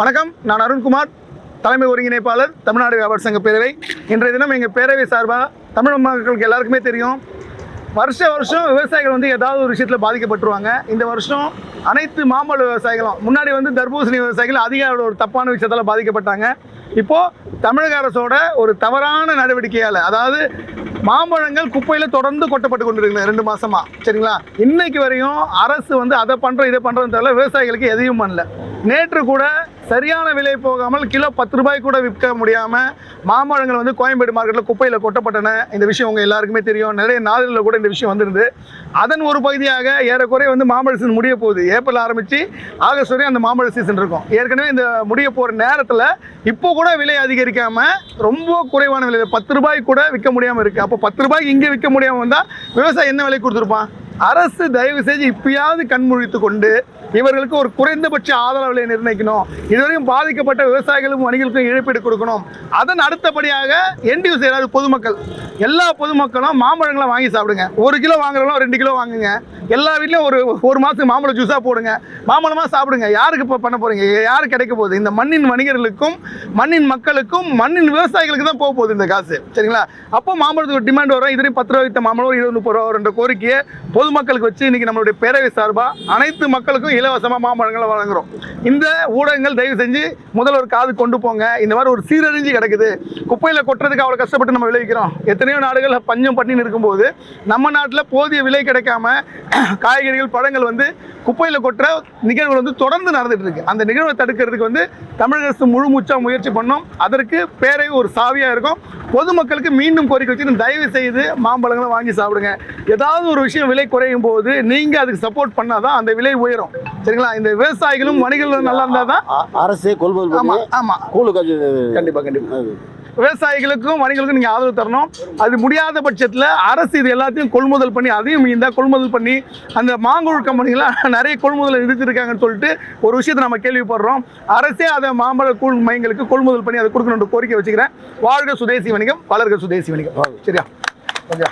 வணக்கம். நான் அருண்குமார் தலைமை ஒருங்கிணைப்பாளர் தமிழ்நாடு வியாபார சங்க பேரவை. இன்றைய தினம் எங்கள் பேரவை சார்பாக தமிழ் மக்களுக்கு எல்லாருக்குமே தெரியும். வருஷ வருஷம் விவசாயிகள் வந்து ஏதாவது ஒரு விஷயத்தில் பாதிக்கப்பட்டுருவாங்க. இந்த வருஷம் அனைத்து மாம்பழ விவசாயிகளும் முன்னாடி வந்து தர்பூசணி விவசாயிகள் அதிக ஒரு தப்பான விஷயத்தால் பாதிக்கப்பட்டாங்க. இப்போது தமிழக அரசோட ஒரு தவறான நடவடிக்கையால் அதாவது மாம்பழங்கள் குப்பையில் தொடர்ந்து கொட்டப்பட்டு கொண்டிருக்கல ரெண்டு மாதமாக சரிங்களா? இன்னைக்கு வரையும் அரசு வந்து அதை பண்ணுறோம் இதை பண்ணுறதுன்னு தெரியல விவசாயிகளுக்கு எதையும் பண்ணல. நேற்று கூட சரியான விலை போகாமல் கிலோ பத்து ரூபாய் கூட விற்க முடியாமல் மாம்பழங்கள் வந்து கோயம்பேடு மார்க்கெட்டில் குப்பையில் கொட்டப்பட்டன. இந்த விஷயம் உங்கள் எல்லாருக்குமே தெரியும். நிறைய நாளில் கூட இந்த விஷயம் வந்திருந்து அதன் ஒரு பகுதியாக ஏறக்குறைய வந்து மாம்பழ சீசன் முடிய போகுது. ஏப்ரல் ஆரம்பித்து ஆகஸ்ட் வரையும் அந்த மாம்பழ சீசன் இருக்கும். ஏற்கனவே இந்த முடிய போகிற நேரத்தில் இப்போ கூட விலை அதிகரிக்காமல் ரொம்ப குறைவான விலை பத்து ரூபாய் கூட விற்க முடியாமல் இருக்குது அப்போ பத்து ரூபாய்க்கு இங்கே விற்க முடியாமல் வந்தால் விவசாயி என்ன விலை கொடுத்துருப்பான்? அரசு தயவு செஞ்சு இப்பயாவது கண்முழித்து கொண்டு இவர்களுக்கு ஒரு குறைந்தபட்ச ஆதரவு விலை நிர்ணயிக்கணும். இதுவரையும் பாதிக்கப்பட்ட விவசாயிகளுக்கும் வணிகளுக்கும் இழப்பீடு கொடுக்கணும். அதன் அடுத்தபடியாக என்டியூஸ் யூஸ் அதாவது பொதுமக்கள். எல்லா பொதுமக்களும் மாம்பழங்களை வாங்கி சாப்பிடுங்க. ஒரு கிலோ வாங்குறவங்களும் ரெண்டு கிலோ வாங்குங்க. எல்லா வீட்லையும் ஒரு ஒரு மாதத்துக்கு மாம்பழம் ஜூஸாக போடுங்க. மாம்பழமாக சாப்பிடுங்க. யாருக்கு இப்போ பண்ண போகிறீங்க யார் கிடைக்க போகுது? இந்த மண்ணின் வணிகர்களுக்கும் மண்ணின் மக்களுக்கும் மண்ணின் விவசாயிகளுக்கு தான் போக போகுது இந்த காசு. சரிங்களா? அப்போ மாம்பழத்துக்கு டிமாண்ட் வரும். இதுவரையும் பத்து ரூபா வித்த மாம்பழம் இருபது முப்பது ரூபா என்ற கோரிக்கையை பொதுமக்களுக்கு வச்சு இன்றைக்கி நம்மளுடைய பேரவை சார்பாக அனைத்து மக்களுக்கும் இலவசமாக மாம்பழங்களை வழங்குகிறோம் இந்த ஊடகங்கள் தயவு செஞ்சு முதல்வர் காது கொண்டு போங்க. இந்த மாதிரி ஒரு சீரழிஞ்சு கிடக்குது. குப்பையில் கொட்டுறதுக்கு அவ்வளோ கஷ்டப்பட்டு நம்ம விளைவிக்கிறோம். எத்தனையோ நாடுகள் பஞ்சம் பண்ணின்னு இருக்கும்போது நம்ம நாட்டில் போதிய விலை கிடைக்காம காய்கறிகள் பழங்கள் வந்து குப்பையில் கொட்டுற நிகழ்வுகள் வந்து தொடர்ந்து நடந்துட்டு இருக்கு. அந்த நிகழ்வை தடுக்கிறதுக்கு வந்து தமிழக அரசு முழு மூச்சா முயற்சி பண்ணோம். அதற்கு பேரவை ஒரு சாவியாக இருக்கும். பொதுமக்களுக்கு மீண்டும் கோரிக்கை வச்சு தயவு செய்து மாம்பழங்களை வாங்கி சாப்பிடுங்க. ஏதாவது ஒரு விஷயம் விலை குறையும் போது நீங்கள் அதுக்கு சப்போர்ட் பண்ணாதான் அந்த விலை உயரும். சரிங்களா? இந்த விவசாயிகளும் வணிகர்களும் நல்லா இருந்தால் தான் அரசே கொள்முதல் ஆமாம் ஆமாம் கூலு கண்டிப்பாக கண்டிப்பாக விவசாயிகளுக்கும் வணிகர்களுக்கும் நீங்கள் ஆதரவு தரணும். அது முடியாத பட்சத்தில் அரசு இது எல்லாத்தையும் கொள்முதல் பண்ணி அதையும் இந்த கொள்முதல் பண்ணி அந்த மாங்கூழ் கம்பெனிகளாம் நிறைய கொள்முதல் நிறுத்திருக்காங்கன்னு சொல்லிட்டு ஒரு விஷயத்தை நம்ம கேள்விப்படுறோம். அரசே அதை மாம்பழ கூழ் மையங்களுக்கு கொள்முதல் பண்ணி அதை கொடுக்கணுன்ற கோரிக்கை வச்சுக்கிறேன். வாழ்க சுதேசி வணிகம் வளர்க சுதேசி வணிகம். சரியா? ஓகே.